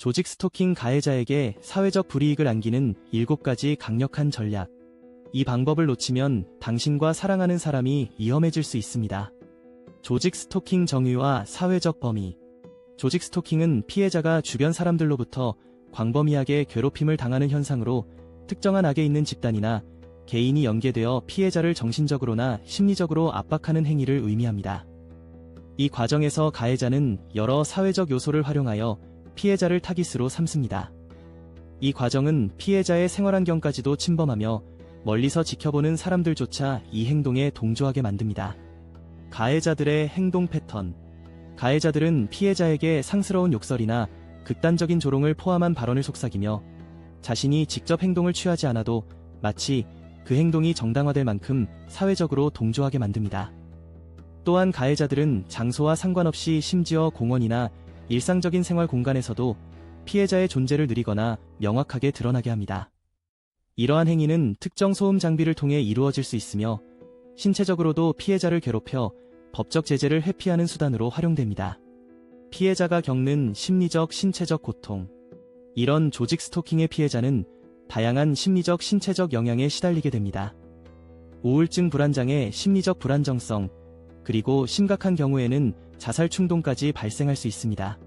조직 스토킹 가해자에게 사회적 불이익을 안기는 7가지 강력한 전략. 이 방법을 놓치면 당신과 사랑하는 사람이 위험해질 수 있습니다. 조직 스토킹 정의와 사회적 범위. 조직 스토킹은 피해자가 주변 사람들로부터 광범위하게 괴롭힘을 당하는 현상으로 특정한 악에 있는 집단이나 개인이 연계되어 피해자를 정신적으로나 심리적으로 압박하는 행위를 의미합니다. 이 과정에서 가해자는 여러 사회적 요소를 활용하여 피해자를 타깃으로 삼습니다. 이 과정은 피해자의 생활환경까지도 침범하며 멀리서 지켜보는 사람들조차 이 행동에 동조하게 만듭니다. 가해자들의 행동 패턴. 가해자들은 피해자에게 상스러운 욕설이나 극단적인 조롱을 포함한 발언을 속삭이며 자신이 직접 행동을 취하지 않아도 마치 그 행동이 정당화될 만큼 사회적으로 동조하게 만듭니다. 또한 가해자들은 장소와 상관없이 심지어 공원이나 일상적인 생활 공간에서도 피해자의 존재를 누리거나 명확하게 드러나게 합니다. 이러한 행위는 특정 소음 장비를 통해 이루어질 수 있으며 신체적으로도 피해자를 괴롭혀 법적 제재를 회피하는 수단으로 활용됩니다. 피해자가 겪는 심리적, 신체적 고통. 이런 조직 스토킹의 피해자는 다양한 심리적, 신체적 영향에 시달리게 됩니다. 우울증 불안장애, 심리적 불안정성, 그리고 심각한 경우에는 자살 충동까지 발생할 수 있습니다.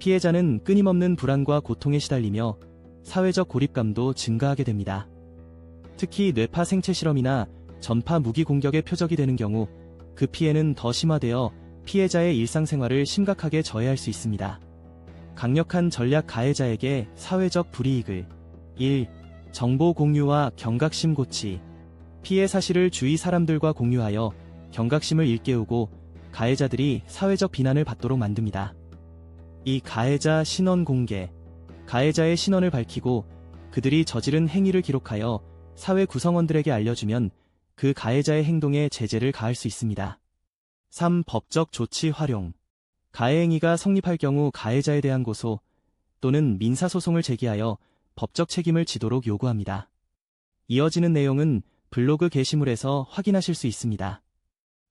피해자는 끊임없는 불안과 고통에 시달리며 사회적 고립감도 증가하게 됩니다. 특히 뇌파 생체 실험이나 전파 무기 공격의 표적이 되는 경우 그 피해는 더 심화되어 피해자의 일상생활을 심각하게 저해할 수 있습니다. 강력한 전략 가해자에게 사회적 불이익을 1. 정보 공유와 경각심 고치 피해 사실을 주위 사람들과 공유하여 경각심을 일깨우고 가해자들이 사회적 비난을 받도록 만듭니다. 이 가해자 신원 공개 가해자의 신원을 밝히고 그들이 저지른 행위를 기록하여 사회 구성원들에게 알려주면 그 가해자의 행동에 제재를 가할 수 있습니다. 3. 법적 조치 활용 가해 행위가 성립할 경우 가해자에 대한 고소 또는 민사소송을 제기하여 법적 책임을 지도록 요구합니다. 이어지는 내용은 블로그 게시물에서 확인하실 수 있습니다.